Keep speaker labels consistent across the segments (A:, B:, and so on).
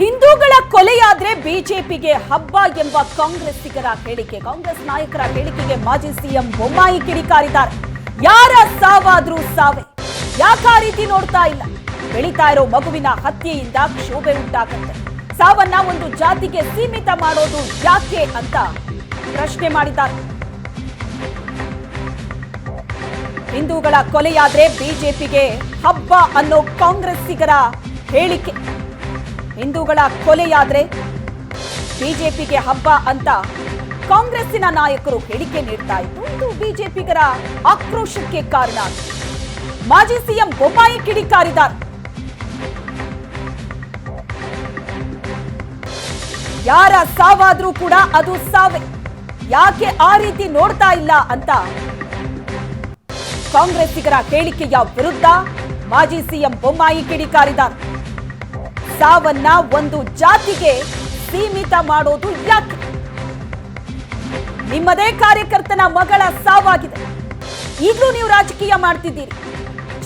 A: ಹಿಂದೂಗಳ ಕೊಲೆಯಾದ್ರೆ ಬಿಜೆಪಿಗೆ ಹಬ್ಬ ಎಂಬ ಕಾಂಗ್ರೆಸ್ಸಿಗರ ಹೇಳಿಕೆ. ಕಾಂಗ್ರೆಸ್ ನಾಯಕರ ಹೇಳಿಕೆಗೆ ಮಾಜಿ ಸಿಎಂ ಬೊಮ್ಮಾಯಿ ಕಿಡಿಕಾರಿದ್ದಾರೆ. ಯಾರ ಸಾವಾದ್ರೂ ಸಾವೆ. ಯಾಕ ರೀತಿ ನೋಡ್ತಾ ಇಲ್ಲ? ಬೆಳೀತಾ ಇರೋ ಮಗುವಿನ ಹತ್ಯೆಯಿಂದ ಕ್ಷೋಭೆ ಉಂಟಾಗುತ್ತೆ. ಸಾವನ್ನ ಒಂದು ಜಾತಿಗೆ ಸೀಮಿತ ಮಾಡೋದು ಯಾಕೆ ಅಂತ ಪ್ರಶ್ನೆ ಮಾಡಿದ್ದಾರೆ. ಹಿಂದೂಗಳ ಕೊಲೆಯಾದ್ರೆ ಬಿಜೆಪಿಗೆ ಹಬ್ಬ ಅನ್ನೋ ಕಾಂಗ್ರೆಸ್ಸಿಗರ ಹೇಳಿಕೆ. ಹಿಂದೂಗಳ ಕೊಲೆಯಾದ್ರೆ ಬಿಜೆಪಿಗೆ ಹಬ್ಬ ಅಂತ ಕಾಂಗ್ರೆಸ್ಸಿನ ನಾಯಕರು ಹೇಳಿಕೆ ನೀಡ್ತಾ ಇದ್ದು, ಇದು ಬಿಜೆಪಿಗರ ಆಕ್ರೋಶಕ್ಕೆ ಕಾರಣ. ಮಾಜಿ ಸಿಎಂ ಬೊಮ್ಮಾಯಿ ಕಿಡಿಕಾರಿದ್ದಾರೆ. ಯಾರ ಸಾವಾದ್ರೂ ಕೂಡ ಅದು ಸಾವೆ. ಯಾಕೆ ಆ ರೀತಿ ನೋಡ್ತಾ ಇಲ್ಲ ಅಂತ ಕಾಂಗ್ರೆಸ್ಸಿಗರ ಹೇಳಿಕೆಯ ವಿರುದ್ಧ ಮಾಜಿ ಸಿಎಂ ಬೊಮ್ಮಾಯಿ ಕಿಡಿಕಾರಿದ್ದಾರೆ. ಸಾವನ್ನ ಒಂದು ಜಾತಿಗೆ ಸೀಮಿತ ಮಾಡೋದು ಯಾಕೆ? ನಿಮ್ಮದೇ ಕಾರ್ಯಕರ್ತನ ಮಗಳ ಸಾವಾಗಿದೆ. ಈಗಲೂ ನೀವು ರಾಜಕೀಯ ಮಾಡ್ತಿದ್ದೀರಿ.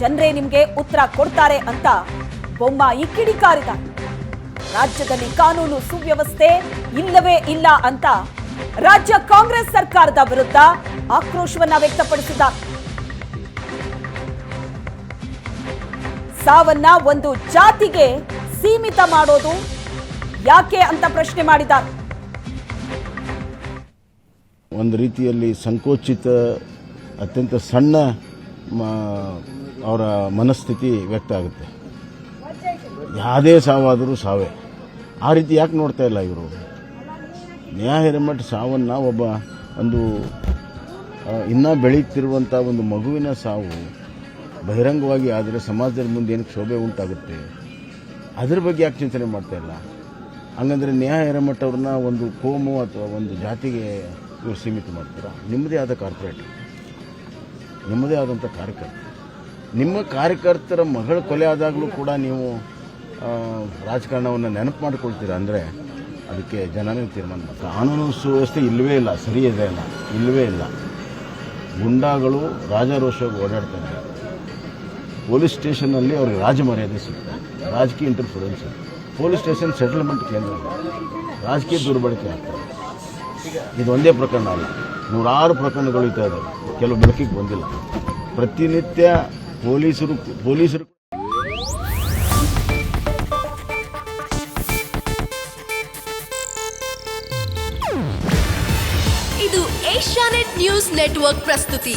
A: ಜನರೇ ನಿಮ್ಗೆ ಉತ್ತರ ಕೊಡ್ತಾರೆ ಅಂತ ಬೊಮ್ಮಾಯಿ ಕಿಡಿಕಾರಿದ ರಾಜ್ಯದಲ್ಲಿ ಕಾನೂನು ಸುವ್ಯವಸ್ಥೆ ಇಲ್ಲವೇ ಇಲ್ಲ ಅಂತ ರಾಜ್ಯ ಕಾಂಗ್ರೆಸ್ ಸರ್ಕಾರದ ವಿರುದ್ಧ ಆಕ್ರೋಶವನ್ನ ವ್ಯಕ್ತಪಡಿಸಿದ ಸಾವನ್ನ ಒಂದು ಜಾತಿಗೆ ಸೀಮಿತ ಮಾಡೋದು ಯಾಕೆ ಅಂತ ಪ್ರಶ್ನೆ ಮಾಡಿದ್ದಾರೆ.
B: ಒಂದು ರೀತಿಯಲ್ಲಿ ಸಂಕೋಚಿತ, ಅತ್ಯಂತ ಸಣ್ಣ ಅವರ ಮನಸ್ಥಿತಿ ವ್ಯಕ್ತ ಆಗುತ್ತೆ. ಯಾವುದೇ ಸಾವಾದರೂ ಸಾವೇ. ಆ ರೀತಿ ಯಾಕೆ ನೋಡ್ತಾ ಇಲ್ಲ ಇವರು? ನ್ಯಾಯ ಹಿರೇಮಠ ಸಾವನ್ನು ಒಬ್ಬ ಒಂದು ಇನ್ನೂ ಬೆಳೀತಿರುವಂಥ ಒಂದು ಮಗುವಿನ ಸಾವು ಬಹಿರಂಗವಾಗಿ ಆದರೆ ಸಮಾಜದ ಮುಂದೆ ಏನಕ್ಕೆ ಶೋಭೆ ಉಂಟಾಗುತ್ತೆ? ಅದ್ರ ಬಗ್ಗೆ ಯಾಕೆ ಚಿಂತನೆ ಮಾಡ್ತಾ ಇಲ್ಲ? ಹಂಗಂದ್ರೆ ನ್ಯಾಯ ಅವ್ರನ್ನ ಒಂದು ಕೋಮು ಅಥವಾ ಒಂದು ಜಾತಿಗೆ ಇವರು ಸೀಮಿತ ಮಾಡ್ತೀರಾ? ನಿಮ್ಮದೇ ಆದ ಕಾರ್ಪೊರೇಟ್. ನಿಮ್ಮದೇ ಆದಂಥ ಕಾರ್ಯಕರ್ತ. ನಿಮ್ಮ ಕಾರ್ಯಕರ್ತರ ಮಗಳ ಕೊಲೆ ಆದಾಗಲೂ ಕೂಡ ನೀವು ರಾಜಕಾರಣವನ್ನು ನೆನಪು ಮಾಡಿಕೊಳ್ತೀರಾ ಅಂದರೆ ಅದಕ್ಕೆ ಜನನೇ ತೀರ್ಮಾನ ಮಾಡ್ತಾರೆ? ಕಾನೂನು ಸುವ್ಯವಸ್ಥೆ ಇಲ್ಲವೇ ಇಲ್ಲ ಸರಿ ಇದೆ ಇಲ್ಲ, ಇಲ್ಲವೇ ಇಲ್ಲ. ಗುಂಡಾಗಳು, ರಾಜಾರೋಷವಾಗಿ ಓಡಾಡ್ತಾ ಇದ್ದಾರೆ ಪೊಲೀಸ್ ಸ್ಟೇಷನ್ನಲ್ಲಿ ಅವ್ರಿಗೆ ರಾಜಮರ್ಯಾದೆ ಸಿಗುತ್ತೆ ರಾಜಕೀಯ ಇಂಟರ್ಫರೆನ್ಸ್ ಪೊಲೀಸ್ ಸ್ಟೇಷನ್ ಸೆಟಲ್ಮೆಂಟ್ ಕೇಂದ್ರ ರಾಜಕೀಯ ದುರ್ಬಳಕೆ ಆಗ್ತದೆ. ಇದು ಒಂದೇ ಪ್ರಕರಣ ಅಲ್ಲ. ನೂರಾರು ಪ್ರಕರಣಗಳು ಇದ್ದಾವೆ ಕೆಲವು ಬೆಳಕಿಗೆ ಬಂದಿಲ್ಲ. ಪ್ರತಿನಿತ್ಯ ಪೊಲೀಸರು ಪೊಲೀಸರು
C: ಇದು ಏಷ್ಯಾನೆಟ್ ನ್ಯೂಸ್ ನೆಟ್ವರ್ಕ್ ಪ್ರಸ್ತುತಿ.